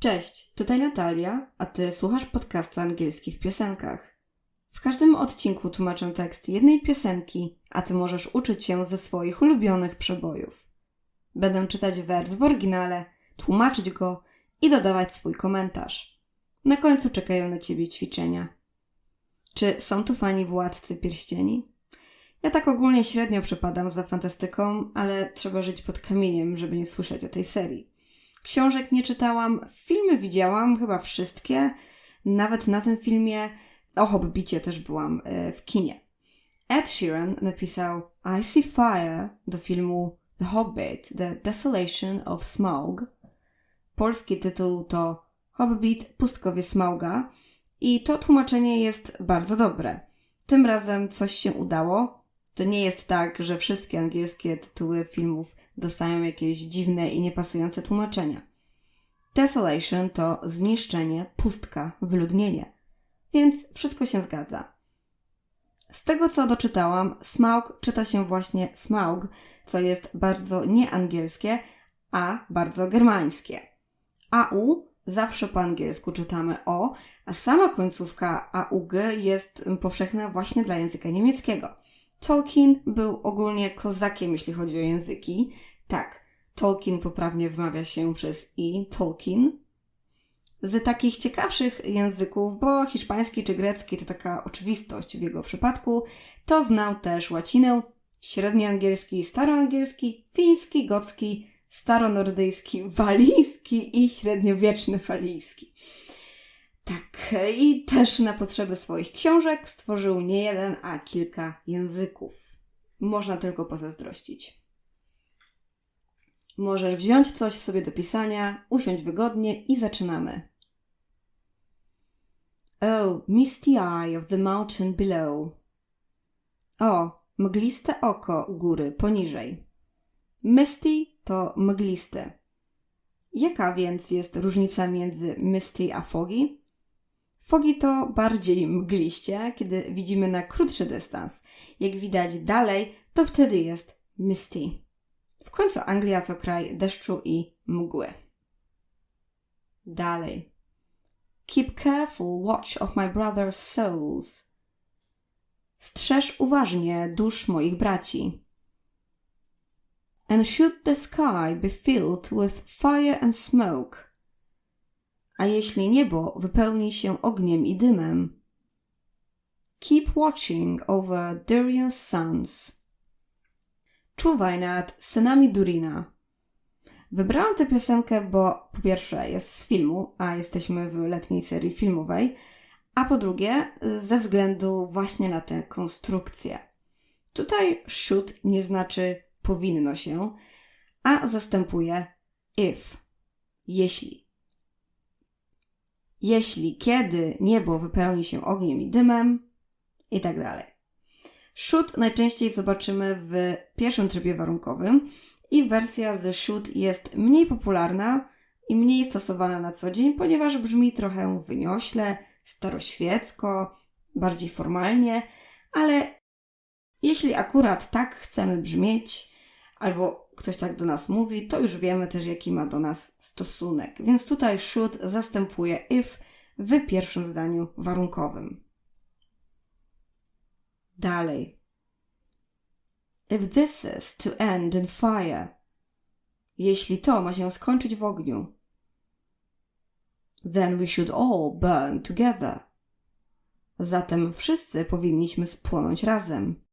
Cześć, tutaj Natalia, a ty słuchasz podcastu angielski w piosenkach. W każdym odcinku tłumaczę tekst jednej piosenki, a ty możesz uczyć się ze swoich ulubionych przebojów. Będę czytać wers w oryginale, tłumaczyć go i dodawać swój komentarz. Na końcu czekają na ciebie ćwiczenia. Czy są tu fani Władcy Pierścieni? Ja tak ogólnie średnio przepadam za fantastyką, ale trzeba żyć pod kamieniem, żeby nie słyszeć o tej serii. Książek nie czytałam, filmy widziałam, chyba wszystkie. Nawet na tym filmie o Hobbicie też byłam e, w kinie. Ed Sheeran napisał I See Fire do filmu The Hobbit, The Desolation of Smaug. Polski tytuł to Hobbit, Pustkowie Smauga i to tłumaczenie jest bardzo dobre. Tym razem coś się udało. To nie jest tak, że wszystkie angielskie tytuły filmów dostają jakieś dziwne i niepasujące tłumaczenia. Desolation to zniszczenie, pustka, wyludnienie. Więc wszystko się zgadza. Z tego co doczytałam, Smaug czyta się właśnie Smaug, co jest bardzo nieangielskie, a bardzo germańskie. AU zawsze po angielsku czytamy O, a sama końcówka AUG jest powszechna właśnie dla języka niemieckiego. Tolkien był ogólnie kozakiem, jeśli chodzi o języki. Tak, Tolkien poprawnie wymawia się przez i, Tolkien. Z takich ciekawszych języków, bo hiszpański czy grecki to taka oczywistość w jego przypadku, to znał też łacinę, średnioangielski, staroangielski, fiński, gocki, staronordyjski, walijski i średniowieczny walijski. Tak, i też na potrzeby swoich książek stworzył nie jeden, a kilka języków. Można tylko pozazdrościć. Możesz wziąć coś sobie do pisania, usiąść wygodnie i zaczynamy. Oh, misty eye of the mountain below. O, mgliste oko góry poniżej. Misty to mgliste. Jaka więc jest różnica między misty a foggy? Foggy to bardziej mgliście, kiedy widzimy na krótszy dystans. Jak widać dalej, to wtedy jest misty. W końcu Anglia to kraj deszczu i mgły. Dalej. Keep careful watch of my brother's souls. Strzeż uważnie dusz moich braci. And should the sky be filled with fire and smoke. A jeśli niebo wypełni się ogniem i dymem. Keep watching over Durian's sons. Czuwaj nad synami Durina. Wybrałam tę piosenkę, bo po pierwsze jest z filmu, a jesteśmy w letniej serii filmowej, a po drugie ze względu właśnie na tę konstrukcję. Tutaj should nie znaczy powinno się, a zastępuje if, jeśli. Jeśli, kiedy niebo wypełni się ogniem i dymem i tak dalej. Should najczęściej zobaczymy w pierwszym trybie warunkowym i wersja z should jest mniej popularna i mniej stosowana na co dzień, ponieważ brzmi trochę wyniośle, staroświecko, bardziej formalnie, ale jeśli akurat tak chcemy brzmieć, albo ktoś tak do nas mówi, to już wiemy też, jaki ma do nas stosunek. Więc tutaj should zastępuje if w pierwszym zdaniu warunkowym. Dalej. If this is to end in fire. Jeśli to ma się skończyć w ogniu. Then we should all burn together. Zatem wszyscy powinniśmy spłonąć razem.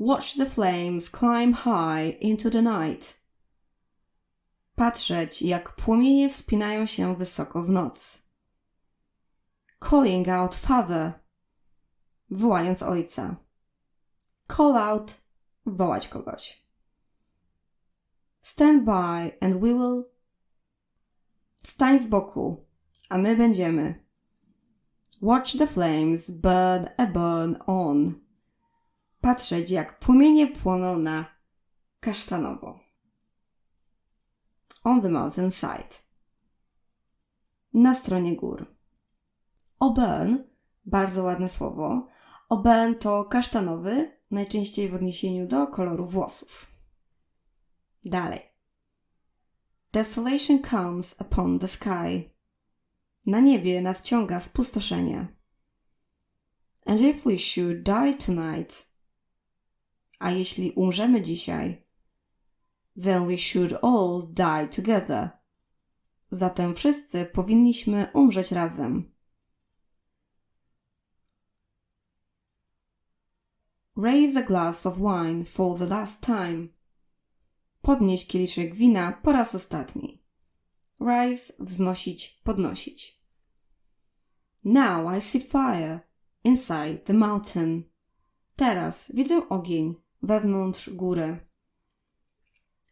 Watch the flames climb high into the night. Patrzeć, jak płomienie wspinają się wysoko w noc. Calling out father wołając ojca. Call out, wołać kogoś. Stand by and we will. Stań z boku, a my będziemy. Watch the flames burn a burn on. Patrzeć, jak płomienie płoną na kasztanowo. On the mountain side. Na stronie gór. O burn, bardzo ładne słowo, Oben to kasztanowy, najczęściej w odniesieniu do koloru włosów. Dalej. Desolation comes upon the sky. Na niebie nadciąga spustoszenie. And if we should die tonight, a jeśli umrzemy dzisiaj, then we should all die together. Zatem wszyscy powinniśmy umrzeć razem. Raise a glass of wine for the last time. Podnieść kieliszek wina po raz ostatni. Rise, wznosić, podnosić. Now I see fire inside the mountain. Teraz widzę ogień wewnątrz góry.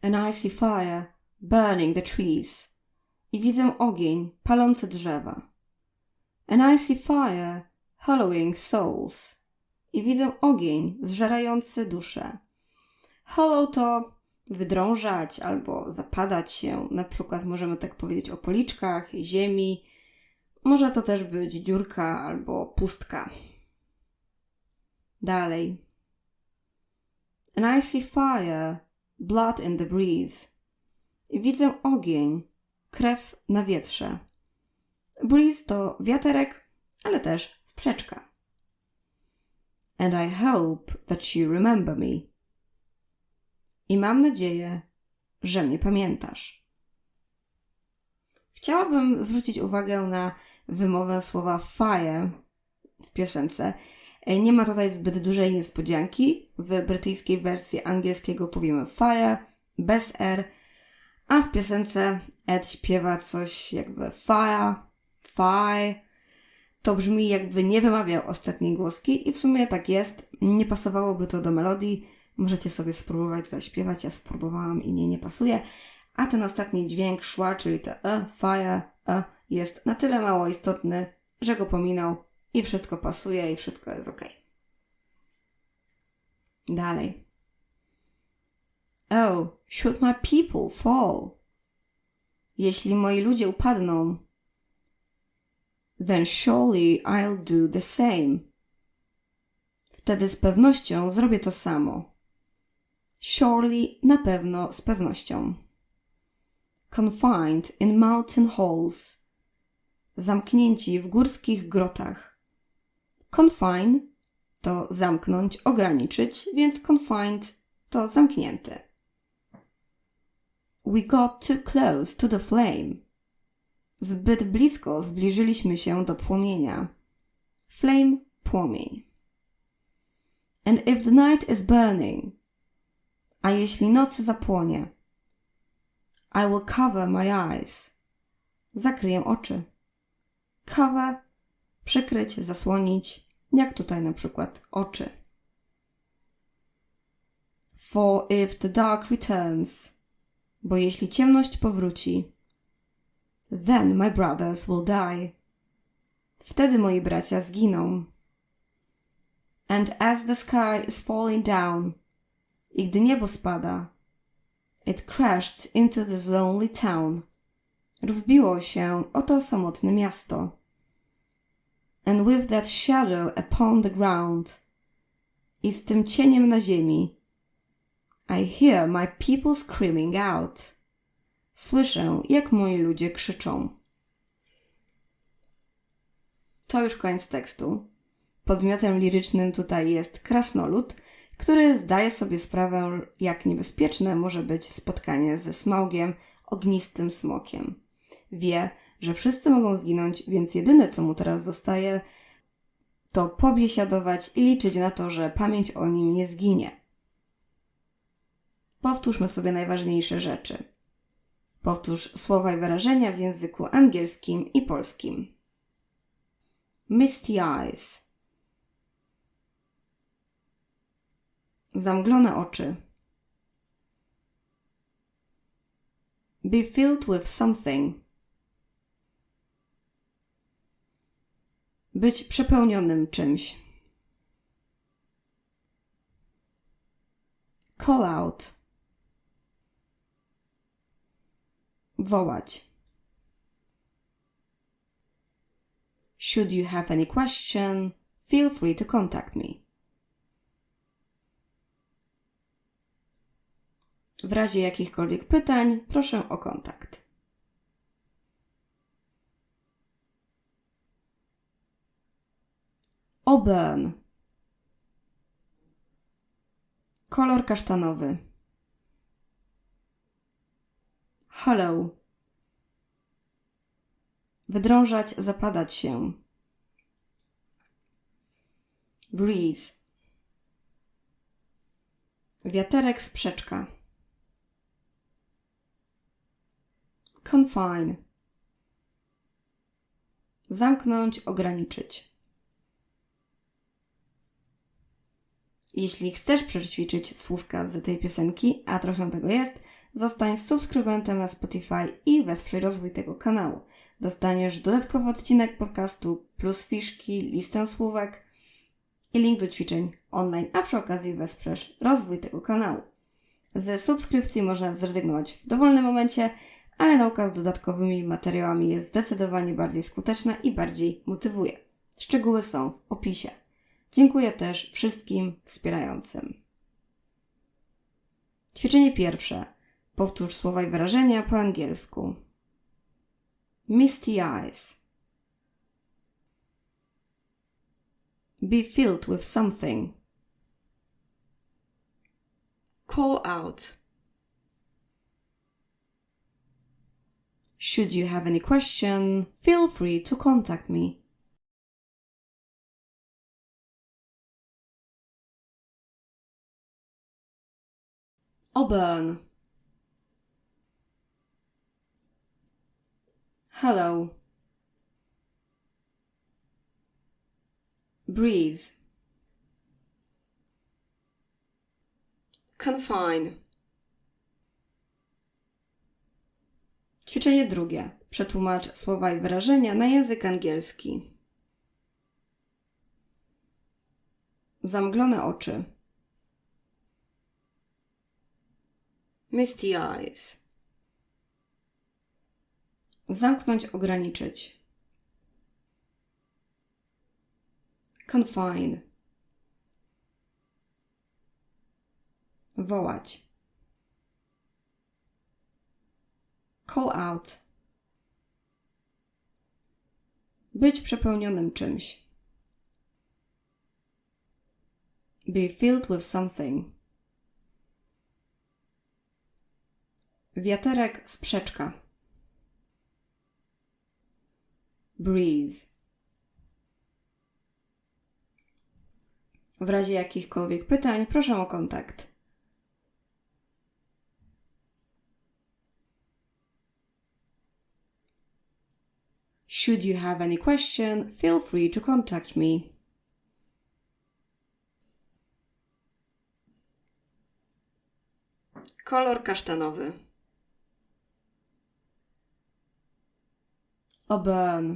And I see fire burning the trees. I widzę ogień palący drzewa. And I see fire hollowing souls. I widzę ogień zżerający dusze. Hollow to wydrążać albo zapadać się. Na przykład możemy tak powiedzieć o policzkach, ziemi. Może to też być dziurka albo pustka. Dalej. And I see fire, blood in the breeze. I widzę ogień, krew na wietrze. Breeze to wiaterek, ale też sprzeczka. And I hope that you remember me. I mam nadzieję, że mnie pamiętasz. Chciałabym zwrócić uwagę na wymowę słowa fire w piosence. Nie ma tutaj zbyt dużej niespodzianki. W brytyjskiej wersji angielskiego powiemy fire bez R, a w piosence Ed śpiewa coś jakby fire, fire. To brzmi jakby nie wymawiał ostatniej głoski i w sumie tak jest. Nie pasowałoby to do melodii. Możecie sobie spróbować zaśpiewać. Ja spróbowałam i nie, nie pasuje. A ten ostatni dźwięk szła, czyli to e, fire, e, jest na tyle mało istotny, że go pominął i wszystko pasuje i wszystko jest ok. Dalej. Oh, should my people fall? Jeśli moi ludzie upadną, then surely I'll do the same. Wtedy z pewnością zrobię to samo. Surely na pewno z pewnością. Confined in mountain halls. Zamknięci w górskich grotach. Confine to zamknąć, ograniczyć, więc confined to zamknięty. We got too close to the flame. Zbyt blisko zbliżyliśmy się do płomienia. Flame płomień. And if the night is burning, a jeśli noc zapłonie, I will cover my eyes. Zakryję oczy. Cover, przykryć, zasłonić, jak tutaj na przykład oczy. For if the dark returns, bo jeśli ciemność powróci, then my brothers will die. Wtedy moi bracia zginą. And as the sky is falling down, i gdy niebo spada, it crashed into this lonely town. Rozbiło się oto samotne miasto. And with that shadow upon the ground, i z tym cieniem na ziemi, I hear my people screaming out. Słyszę, jak moi ludzie krzyczą. To już koniec tekstu. Podmiotem lirycznym tutaj jest krasnolud, który zdaje sobie sprawę, jak niebezpieczne może być spotkanie ze smałgiem, ognistym smokiem. Wie, że wszyscy mogą zginąć, więc jedyne co mu teraz zostaje, to pobiesiadować i liczyć na to, że pamięć o nim nie zginie. Powtórzmy sobie najważniejsze rzeczy. Powtórz słowa i wyrażenia w języku angielskim i polskim. Misty eyes. Zamglone oczy. Be filled with something. Być przepełnionym czymś. Call out. Wołać. Should you have any question, feel free to contact me. W razie jakichkolwiek pytań, proszę o kontakt. Auburn. Kolor kasztanowy. Hollow. Wydrążać, zapadać się. Breeze. Wiaterek sprzeczka. Confine. Zamknąć, ograniczyć. Jeśli chcesz przećwiczyć słówka z tej piosenki, a trochę tego jest, zostań subskrybentem na Spotify i wesprzyj rozwój tego kanału. Dostaniesz dodatkowy odcinek podcastu, plus fiszki, listę słówek i link do ćwiczeń online, a przy okazji wesprzesz rozwój tego kanału. Ze subskrypcji można zrezygnować w dowolnym momencie, ale nauka z dodatkowymi materiałami jest zdecydowanie bardziej skuteczna i bardziej motywuje. Szczegóły są w opisie. Dziękuję też wszystkim wspierającym. Ćwiczenie pierwsze. Powtórz słowa i wyrażenia po angielsku. Misty eyes. Be filled with something. Call out. Should you have any question, feel free to contact me. Auburn. Hello. Breeze. Confine. Ćwiczenie drugie. Przetłumacz słowa i wyrażenia na język angielski. Zamglone oczy. Misty eyes. Zamknąć, ograniczyć. Confine. Wołać. Call out. Być przepełnionym czymś. Be filled with something. Wiaterek sprzeczka. Breeze. W razie jakichkolwiek pytań, proszę o kontakt. Should you have any question, feel free to contact me. Kolor kasztanowy. Auburn.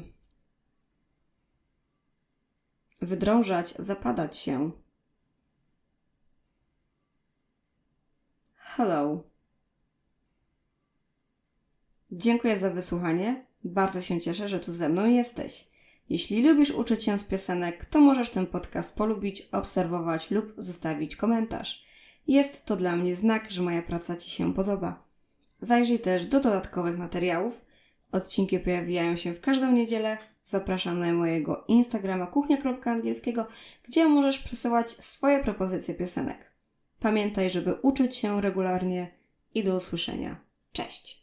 Wydrążać, zapadać się. Hello. Dziękuję za wysłuchanie. Bardzo się cieszę, że tu ze mną jesteś. Jeśli lubisz uczyć się z piosenek, to możesz ten podcast polubić, obserwować lub zostawić komentarz. Jest to dla mnie znak, że moja praca Ci się podoba. Zajrzyj też do dodatkowych materiałów. Odcinki pojawiają się w każdą niedzielę. Zapraszam na mojego Instagrama kuchnia.angielskiego, gdzie możesz przesyłać swoje propozycje piosenek. Pamiętaj, żeby uczyć się regularnie i do usłyszenia. Cześć!